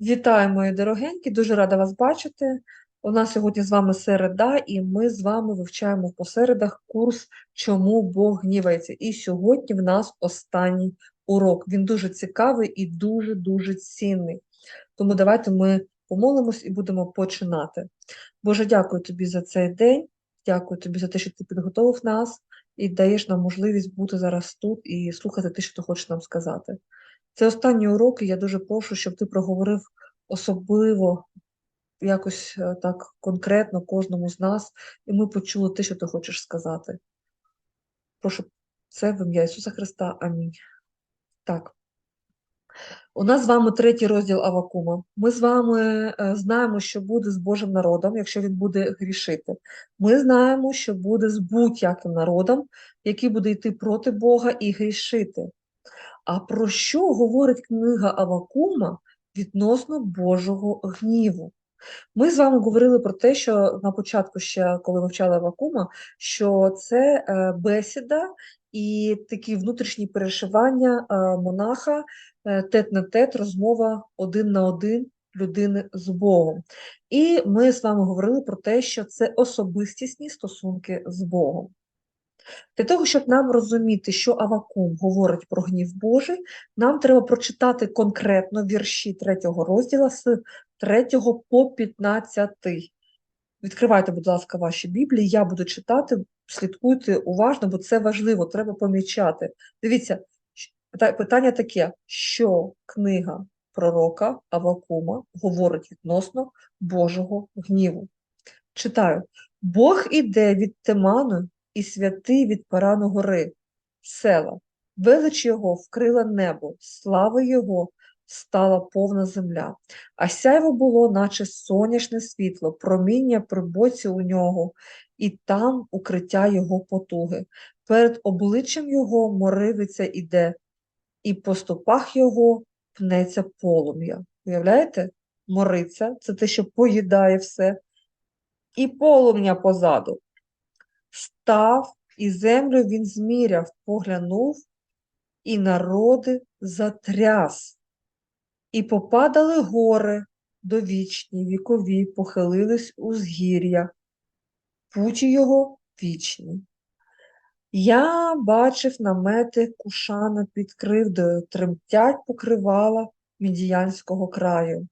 Вітаю, мої дорогенькі, дуже рада вас бачити. У нас сьогодні з вами середа, і ми з вами вивчаємо по середах курс Чому Бог гнівається. І сьогодні в нас останній урок. Він дуже цікавий і дуже-дуже цінний. Тому давайте ми помолимось і будемо починати. Боже, дякую тобі за цей день, дякую тобі за те, що ти підготовив нас і даєш нам можливість бути зараз тут і слухати те, що ти хочеш нам сказати. Це останні уроки, я дуже прошу, щоб ти проговорив особливо, якось е, так конкретно кожному з нас, і ми почули те, що ти хочеш сказати. Прошу це в ім'я Ісуса Христа. Амінь. Так. У нас з вами третій розділ Авакума. Ми з вами е, знаємо, що буде з Божим народом, якщо він буде грішити. Ми знаємо, що буде з будь-яким народом, який буде йти проти Бога і грішити. А про що говорить книга Авакума відносно Божого гніву? Ми з вами говорили про те, що на початку, ще коли вивчали Авакума, що це е, бесіда і такі внутрішні перешивання е, монаха, е, тет на тет, розмова один на один людини з Богом. І ми з вами говорили про те, що це особистісні стосунки з Богом. Для того, щоб нам розуміти, що Авакум говорить про гнів Божий, нам треба прочитати конкретно вірші третього розділу з 3 по 15. Відкривайте, будь ласка, ваші Біблії, я буду читати, слідкуйте уважно, бо це важливо, треба помічати. Дивіться, питання таке, що книга пророка Авакума говорить відносно Божого гніву. Читаю: Бог іде від Теману і святий від Парану гори, села, велич його вкрила небо, слава його стала повна земля, а сяйво було, наче сонячне світло, проміння при боці у нього, і там укриття його потуги. Перед обличчям його моривиця іде, і по стопах його пнеться полум'я. Уявляєте? Мориця це те, що поїдає все, і полум'я позаду. Став і землю він зміряв, поглянув, і народи затряс, і попадали гори довічні, вікові, похилились у згір'я, путі його вічні. Я бачив намети кушана під кривдою, тремтять покривала мідіянського краю.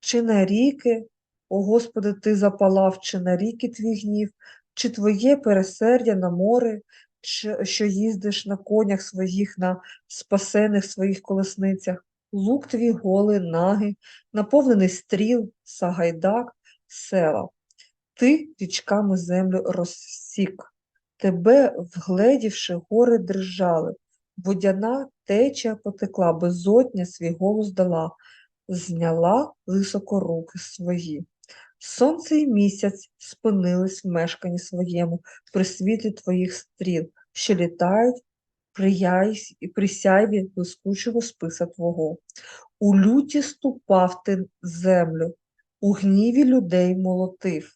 Чи на ріки, о Господи, ти запалав, чи на ріки твій гнів, чи твоє пересердя на море, що їздиш на конях своїх, на спасених своїх колесницях, лук твій голий, наги, наповнений стріл, сагайдак, села. Ти річками землю розсік, тебе, вгледівши, гори дрижали, водяна теча потекла, безодня свій голос дала, зняла високо руки свої. Сонце і місяць спинились в мешканні своєму при світлі твоїх стріл, що літають при сяйві блискучого списа Твого. У люті ступав ти землю, у гніві людей молотив.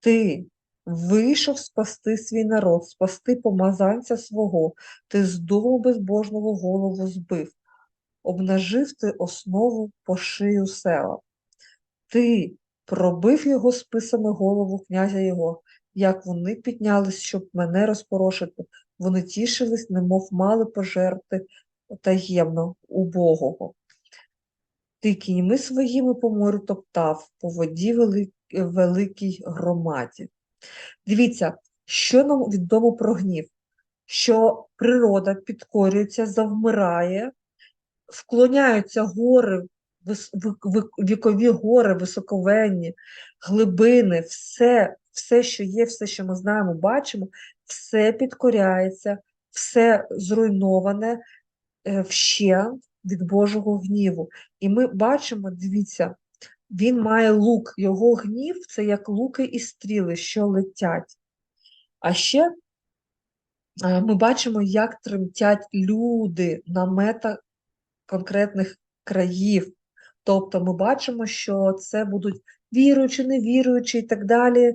Ти вийшов спасти свій народ, спасти помазанця свого, ти з дому безбожного голову збив, обнажив ти основу по шию села. Ти пробив його списами голову князя його, як вони піднялись, щоб мене розпорошити, вони тішились, немов мали пожерти таємно убогого. Ти кіньми своїми по морю топтав, по воді великій громаді. Дивіться, що нам відомо про гнів, що природа підкорюється, завмирає, вклоняються гори вікові гори, високовенні, глибини, все, все, що є, все, що ми знаємо, бачимо, все підкоряється, все зруйноване е, вщент від Божого гніву. І ми бачимо, дивіться, він має лук, його гнів це як луки і стріли, що летять. А ще е, ми бачимо, як тремтять люди на мета конкретних країв. Тобто ми бачимо, що це будуть віруючі, невіруючі і так далі, е,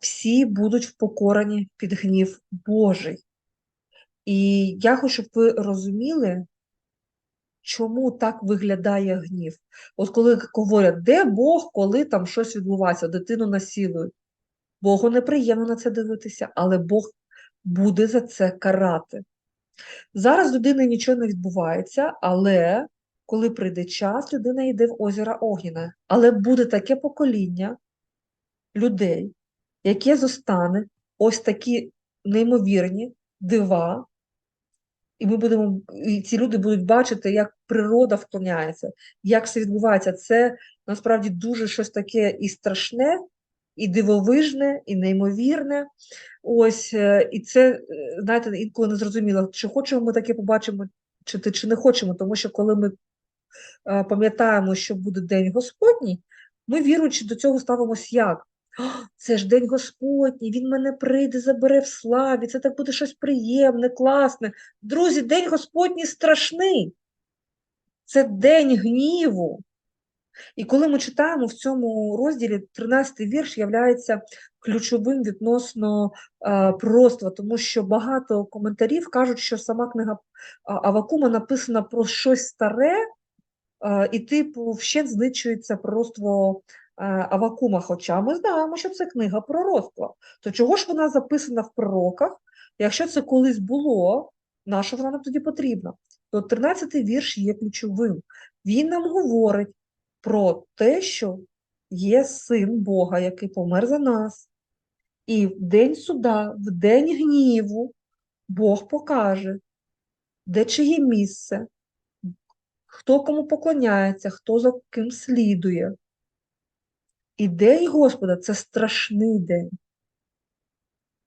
всі будуть впокорані під гнів Божий. І я хочу, щоб ви розуміли, чому так виглядає гнів. От коли говорять, де Бог, коли там щось відбувається, дитину насилують. Богу неприємно на це дивитися, але Бог буде за це карати. Зараз людини нічого не відбувається, але коли прийде час, людина йде в озеро Огніна. Але буде таке покоління людей, яке зостане ось такі неймовірні дива, і ми будемо, і ці люди будуть бачити, як природа вклоняється, як все відбувається. Це насправді дуже щось таке і страшне, і дивовижне, і неймовірне. Ось, е, і це, е, знаєте, інколи не зрозуміло, чи хочемо ми таке побачимо, чи, чи не хочемо, тому що коли ми пам'ятаємо, що буде День Господній, ми віруючи до цього ставимось як? Це ж День Господній, він мене прийде, забере в славі, це так буде щось приємне, класне. Друзі, День Господній страшний. Це день гніву. І коли ми читаємо в цьому розділі, 13-й вірш являється ключовим відносно е, пророцтва, тому що багато коментарів кажуть, що сама книга Авакума написана про щось старе, е, і, типу, вщент знищується пророцтво е, Авакума. Хоча ми знаємо, що це книга пророцтва. То чого ж вона записана в пророках? Якщо це колись було, на що вона нам тоді потрібна? То 13-й вірш є ключовим. Він нам говорить про те, що є син Бога, який помер за нас. І в день суда, в день гніву Бог покаже, де чиє місце, хто кому поклоняється, хто за ким слідує. І день Господа це страшний день.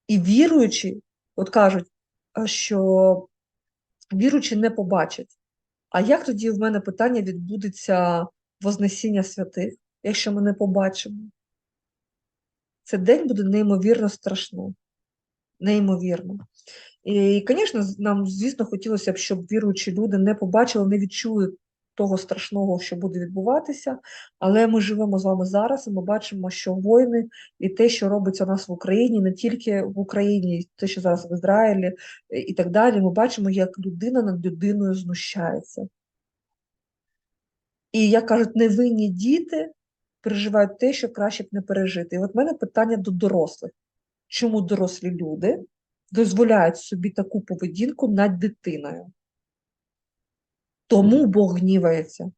І віруючі, от кажуть, що віруючі не побачать. А як тоді в мене питання відбудеться Вознесіння святих, якщо ми не побачимо? Це день буде неймовірно страшним. Неймовірно. І, звісно, нам, звісно, хотілося б, щоб віруючі люди не побачили, не відчули того страшного, що буде відбуватися, але ми живемо з вами зараз, і ми бачимо, що воїни і те, що робиться у нас в Україні, не тільки в Україні, і те, що зараз в Ізраїлі і так далі, ми бачимо, як людина над людиною знущається. І, як кажуть, невинні діти переживають те, що краще б не пережити. І от в мене питання до дорослих. Чому дорослі люди дозволяють собі таку поведінку над дитиною? Тому Бог гнівається,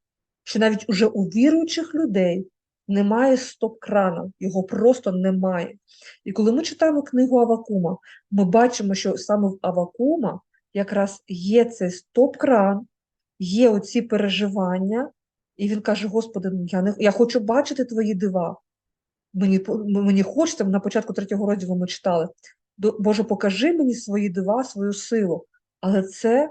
що навіть уже у віруючих людей немає стоп-крана, його просто немає. І коли ми читаємо книгу Авакума, ми бачимо, що саме в Авакума якраз є цей стоп-кран, є оці переживання, і він каже: Господи, ну, я не я хочу бачити твої дива. Мені мені хочеться, на початку третього розділу ми читали. «До- Боже, покажи мені свої дива, свою силу. Але це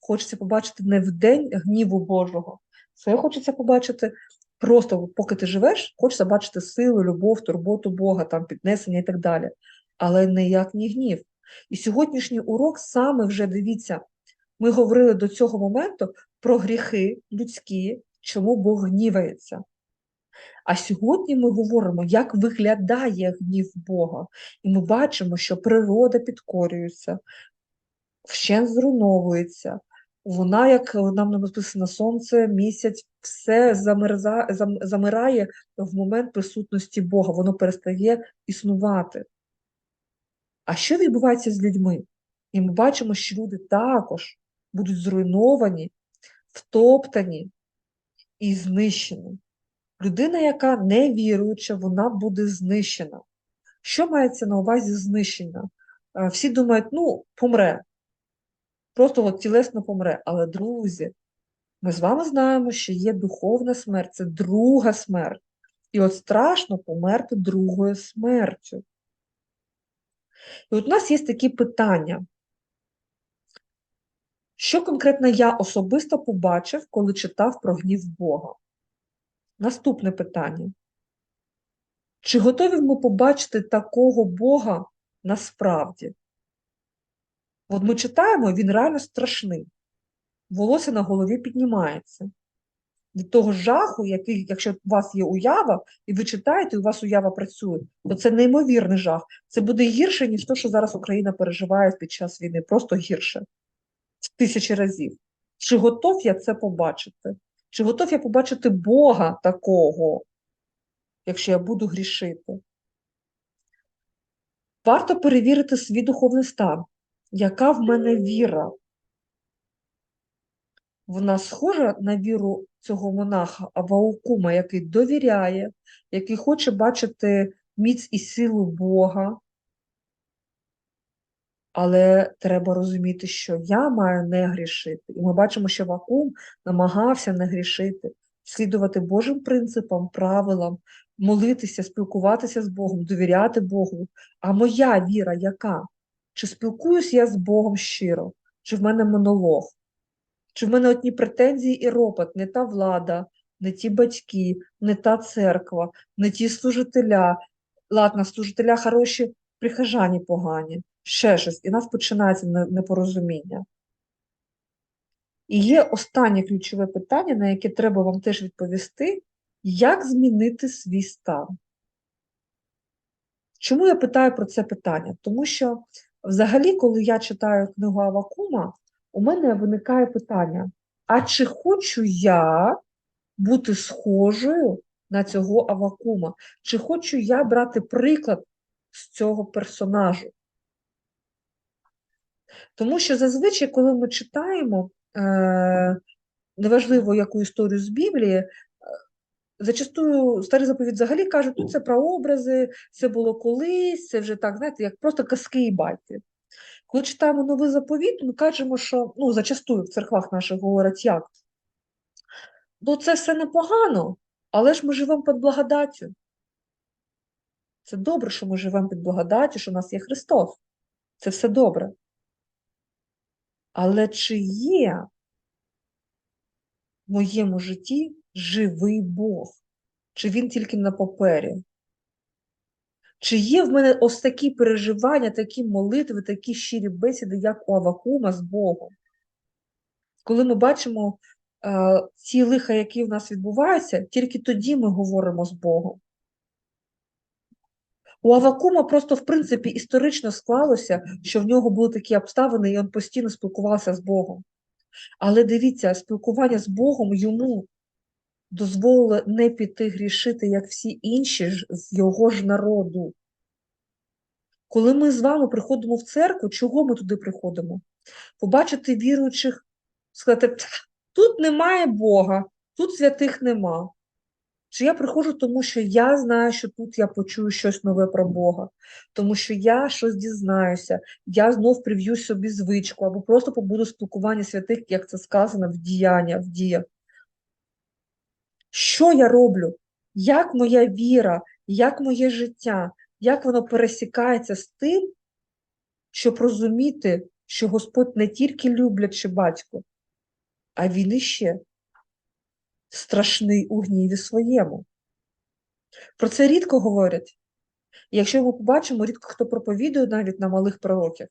хочеться побачити не в день гніву Божого. Це хочеться побачити просто, поки ти живеш, хочеться бачити силу, любов, турботу Бога, там, піднесення і так далі. Але не як ні гнів. І сьогоднішній урок саме вже дивіться, ми говорили до цього моменту про гріхи людські, чому Бог гнівається. А сьогодні ми говоримо, як виглядає гнів Бога. І ми бачимо, що природа підкорюється, вщент зруйновується. Вона, як нам написано, сонце, місяць, все замерза, зам- замирає в момент присутності Бога, воно перестає існувати. А що відбувається з людьми? І ми бачимо, що люди також будуть зруйновані, втоптані і знищені. Людина, яка не віруюча, вона буде знищена. Що мається на увазі знищення? Е, Всі думають, ну, помре. Просто от тілесно помре. Але, друзі, ми з вами знаємо, що є духовна смерть, це друга смерть. І от страшно померти другою смертю. І от у нас є такі питання. Що конкретно я особисто побачив, коли читав про гнів Бога? Наступне питання. Чи готові ми побачити такого Бога насправді? От ми читаємо, він реально страшний. Волосся на голові піднімається. Від того жаху, який, якщо у вас є уява, і ви читаєте, і у вас уява працює, то це неймовірний жах. Це буде гірше, ніж те, що зараз Україна переживає під час війни. Просто гірше. В тисячі разів. Чи готов я це побачити? Чи готов я побачити Бога такого, якщо я буду грішити? Варто перевірити свій духовний стан, яка в мене віра. Вона схожа на віру цього монаха Аваукума, який довіряє, який хоче бачити міць і силу Бога. Але треба розуміти, що я маю не грішити. І ми бачимо, що Вакум намагався не грішити, слідувати Божим принципам, правилам, молитися, спілкуватися з Богом, довіряти Богу. А моя віра яка? Чи спілкуюсь я з Богом щиро, чи в мене монолог? Чи в мене одні претензії і ропот, не та влада, не ті батьки, не та церква, не ті служителя. Ладно, служителя хороші, прихожані погані, ще щось, і в нас починається непорозуміння. І є останнє ключове питання, на яке треба вам теж відповісти, як змінити свій стан? Чому я питаю про це питання? Тому що взагалі, коли я читаю книгу Авакума, у мене виникає питання: а чи хочу я бути схожою на цього Авакума? Чи хочу я брати приклад з цього персонажу? Тому що зазвичай, коли ми читаємо, е, неважливо яку історію з Біблії, е, зачастую старий заповідь взагалі кажуть, ну це прообрази, це було колись, це вже так, знаєте, як просто казки і байки. Коли читаємо новий заповіт, ми кажемо, що ну, зачастую в церквах наших говорять як. Ну, це все непогано, але ж ми живемо під благодаттю. Це добре, що ми живемо під благодаттю, що в нас є Христос. Це все добре. Але чи є в моєму житті живий Бог? Чи він тільки на папері? Чи є в мене ось такі переживання, такі молитви, такі щирі бесіди, як у Авакума з Богом? Коли ми бачимо е, ці лиха, які в нас відбуваються, тільки тоді ми говоримо з Богом. У Авакума просто, в принципі, історично склалося, що в нього були такі обставини, і він постійно спілкувався з Богом. Але дивіться, спілкування з Богом йому дозволило не піти грішити, як всі інші ж з його ж народу. Коли ми з вами приходимо в церкву, чого ми туди приходимо? Побачити віруючих, сказати, тут немає Бога, тут святих нема. Чи я приходжу, тому що я знаю, що тут я почую щось нове про Бога, тому що я щось дізнаюся, я знов прив'ю собі звичку, або просто побуду спілкування святих, як це сказано, в діяння, в діях. Що я роблю? Як моя віра, як моє життя, як воно пересікається з тим, щоб розуміти, що Господь не тільки люблячий батько, а він іще страшний у гніві своєму. Про це рідко говорять. Якщо ми побачимо, рідко хто проповідує навіть на малих пророків.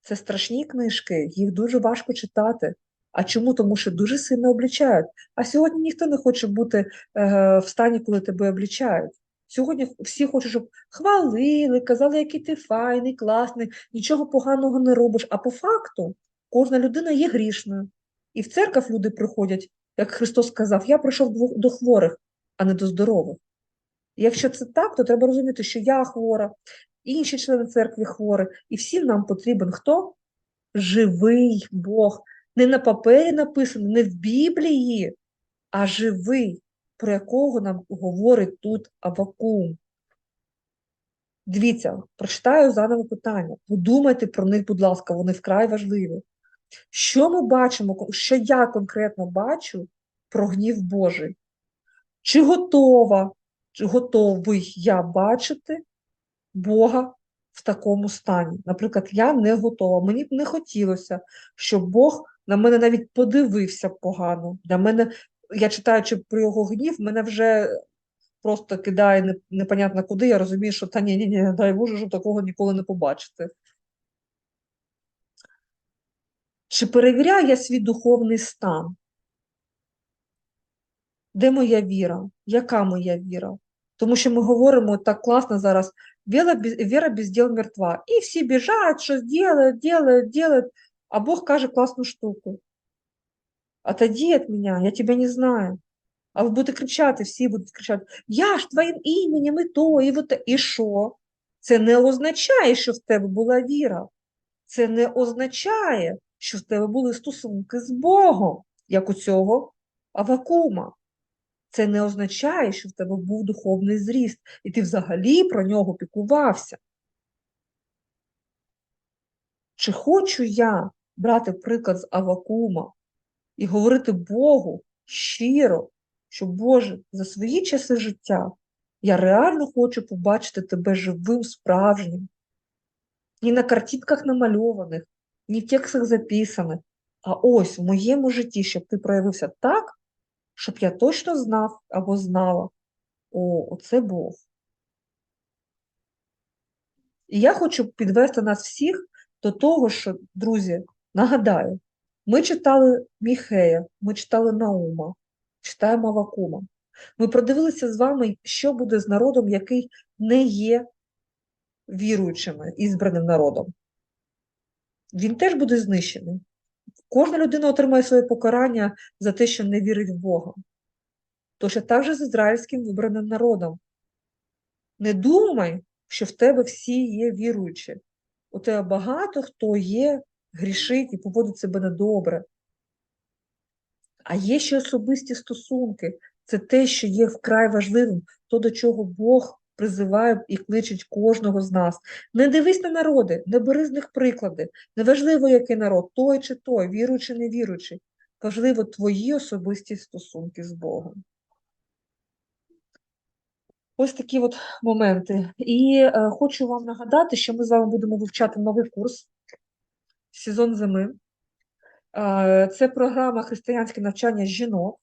Це страшні книжки, їх дуже важко читати. А чому? Тому що дуже сильно облічають. А сьогодні ніхто не хоче бути е, в стані, коли тебе облічають. Сьогодні всі хочуть, щоб хвалили, казали, який ти файний, класний, нічого поганого не робиш. А по факту кожна людина є грішною. І в церкву люди приходять, як Христос сказав, я прийшов до хворих, а не до здорових. Якщо це так, то треба розуміти, що я хвора, інші члени церкви хворі, і всім нам потрібен хто? Живий Бог не на папері написано, не в Біблії, а живий, про якого нам говорить тут Авакум. Дивіться, прочитаю заново питання. Подумайте про них, будь ласка, вони вкрай важливі. Що ми бачимо, що я конкретно бачу про гнів Божий? Чи готова, чи готовий я бачити Бога в такому стані? Наприклад, я не готова. Мені б не хотілося, щоб Бог на мене навіть подивився погано. Для мене, я читаючи про його гнів, мене вже просто кидає непонятно куди. Я розумію, що та ні, ні, ні, дай Боже, щоб такого ніколи не побачити. Чи перевіряю я свій духовний стан? Де моя віра? Яка моя віра? Тому що ми говоримо так класно зараз: віра без, діл мертва. І всі біжать, щось ділять, ділять, ділять. А Бог каже класну штуку. отойди від мене, я тебе не знаю. А ви будете кричати, всі будуть кричати: Я ж твоїм іменем і то, і вот. І що? Це не означає, що в тебе була віра. Це не означає, що в тебе були стосунки з Богом, як у цього Авакума. Це не означає, що в тебе був духовний зріст, і ти взагалі про нього піклувався. Чи хочу я брати приклад з Авакума і говорити Богу щиро, що Боже, за свої часи життя я реально хочу побачити тебе живим, справжнім, ні на картинках намальованих, ні в текстах записаних, а ось в моєму житті, щоб ти проявився так, щоб я точно знав або знала, о, оце Бог. І я хочу підвести нас всіх до того, що, друзі, нагадаю, ми читали Міхея, ми читали Наума, читаємо Авакума. Ми продивилися з вами, що буде з народом, який не є віруючими і збраним народом. Він теж буде знищений. Кожна людина отримає своє покарання за те, що не вірить в Бога. Тож так же з ізраїльським вибраним народом. Не думай, що в тебе всі є віруючі. У тебе багато хто є, грішить і поводить себе недобре. А є ще особисті стосунки. Це те, що є вкрай важливим, то, до чого Бог призиває і кличить кожного з нас. Не дивись на народи, не бери з них приклади. Неважливо, який народ, той чи той, віруючий, не віруючий. Важливо твої особисті стосунки з Богом. Ось такі от моменти. І е, хочу вам нагадати, що ми з вами будемо вивчати новий курс сезон зими. Е, це програма християнське навчання жінок.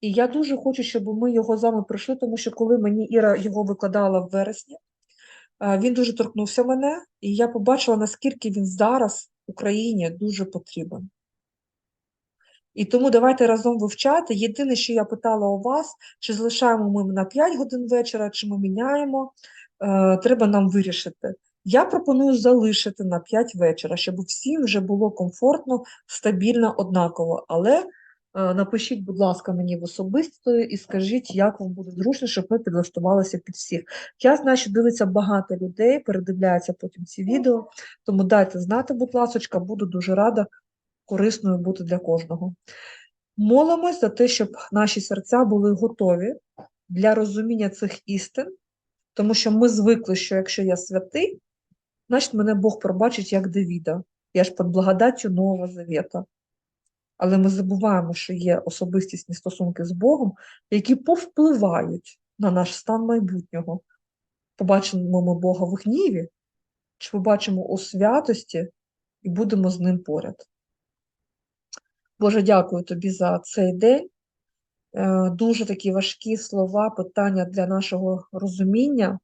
І я дуже хочу, щоб ми його з вами пройшли, тому що коли мені Іра його викладала в вересні, е, він дуже торкнувся мене, і я побачила, наскільки він зараз Україні дуже потрібен. І тому давайте разом вивчати. Єдине, що я питала у вас, чи залишаємо ми на 5 годин вечора, чи ми міняємо, е, треба нам вирішити. Я пропоную залишити на 5 вечора, щоб всім вже було комфортно, стабільно, однаково. Але напишіть, будь ласка, мені в особисто і скажіть, як вам буде зручно, щоб ми підлаштувалися під всіх. Я знаю, що дивиться багато людей, передивляється потім ці відео, тому дайте знати, будь ласка, буду дуже рада корисною бути для кожного. Молимось за те, щоб наші серця були готові для розуміння цих істин, тому що ми звикли, що якщо я святий, значить мене Бог пробачить як Давіда. Я ж під благодаттю Нового Завета. Але ми забуваємо, що є особистісні стосунки з Богом, які повпливають на наш стан майбутнього. Побачимо ми Бога в гніві, чи побачимо у святості і будемо з ним поряд. Боже, дякую тобі за цей день. Е, Дуже такі важкі слова, питання для нашого розуміння. Е,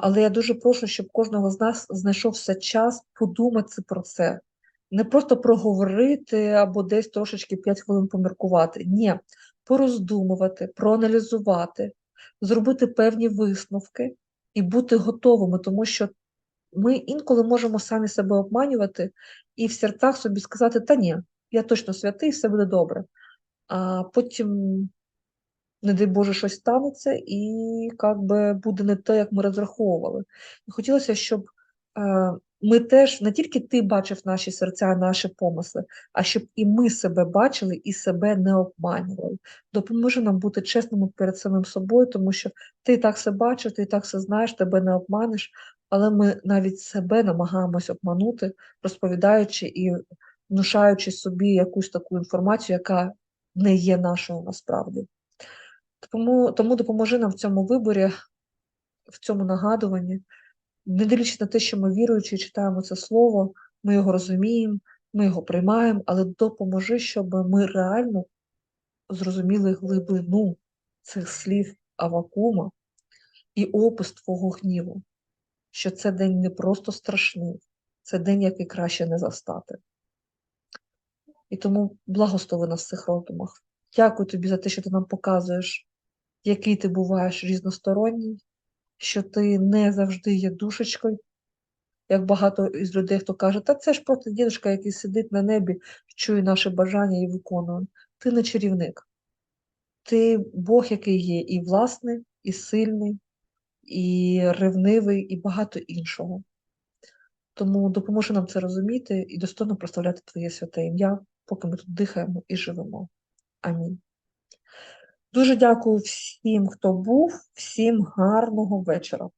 Але я дуже прошу, щоб кожного з нас знайшовся час подумати про це. Не просто проговорити або десь трошечки 5 хвилин поміркувати. Ні, пороздумувати, проаналізувати, зробити певні висновки і бути готовими, тому що ми інколи можемо самі себе обманювати і в серцях собі сказати, та ні, я точно святий, все буде добре. А потім, не дай Боже, щось станеться, і як буде не те, як ми розраховували. І хотілося, щоб е, ми теж не тільки ти бачив наші серця, наші помисли, а щоб і ми себе бачили і себе не обманювали. Допоможи нам бути чесними перед самим собою, тому що ти так все бачиш, ти так все знаєш, тебе не обманеш, але ми навіть себе намагаємось обманути, розповідаючи і внушаючи собі якусь таку інформацію, яка не є нашою насправді. Тому, тому допоможи нам в цьому виборі, в цьому нагадуванні, не дивлячись на те, що ми віруючи, читаємо це слово, ми його розуміємо, ми його приймаємо, але допоможи, щоб ми реально зрозуміли глибину цих слів Авакума і опис Твого гніву, що це день не просто страшний, це день, який краще не застати. І тому благослови нас в цих роздумах. Дякую тобі за те, що ти нам показуєш, який ти буваєш різносторонній, що ти не завжди є душечкою, як багато із людей, хто каже, та це ж просто дідушка, який сидить на небі, чує наші бажання і виконує. Ти не чарівник. Ти Бог, який є і власний, і сильний, і ревнивий, і багато іншого. Тому допоможи нам це розуміти і достойно прославляти Твоє святе ім'я, поки ми тут дихаємо і живемо. Амінь. Дуже дякую всім, хто був, всім гарного вечора.